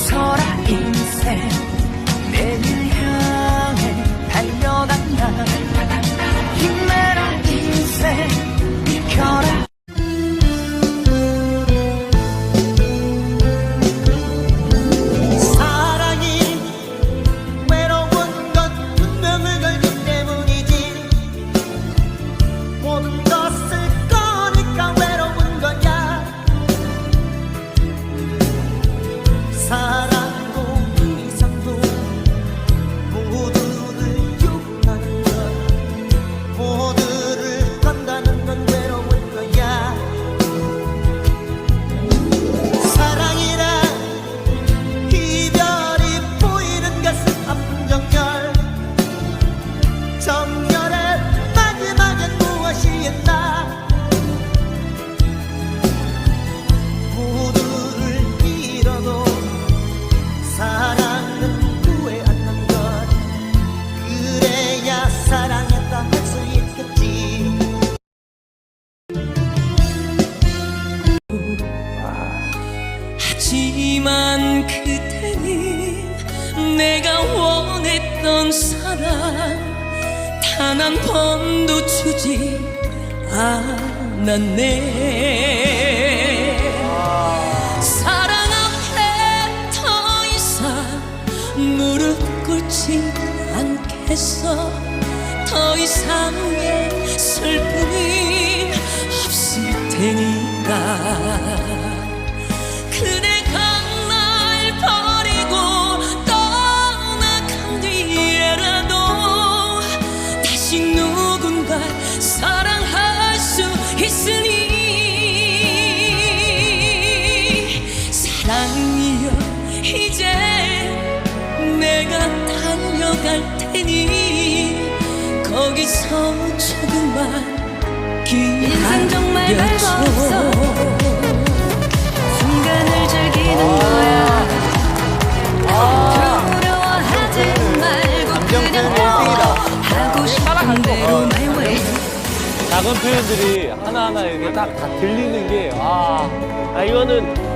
웃어라 인생. 내일 했던 사랑 단 한 번도 주지 않았네. 사랑 앞에 더 이상 무릎 꿇지 않겠어. 더 이상의 슬픔이 없을 테니까 사랑할 수 있으니 사랑이여 이제 내가 달려갈 테니 거기서 조금만 인생 정말 별거 없어. 작은 표현들이 하나하나 이렇게 딱 다 들리는 게, 아, 아 이거는